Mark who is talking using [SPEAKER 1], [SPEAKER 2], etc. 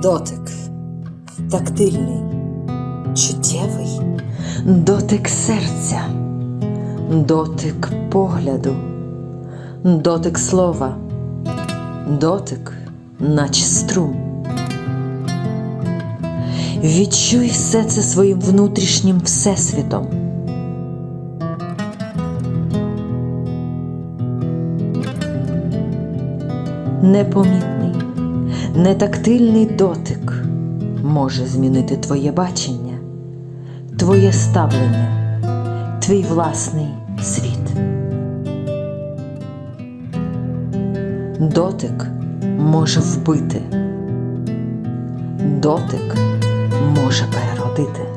[SPEAKER 1] Дотик. Тактильний, чуттєвий,
[SPEAKER 2] дотик серця, дотик погляду, дотик слова, дотик, наче струм. Відчуй все це своїм внутрішнім всесвітом. Непомітний, нетактильний дотик може змінити твоє бачення, твоє ставлення, твій власний світ. Дотик може вбити, дотик може переродити.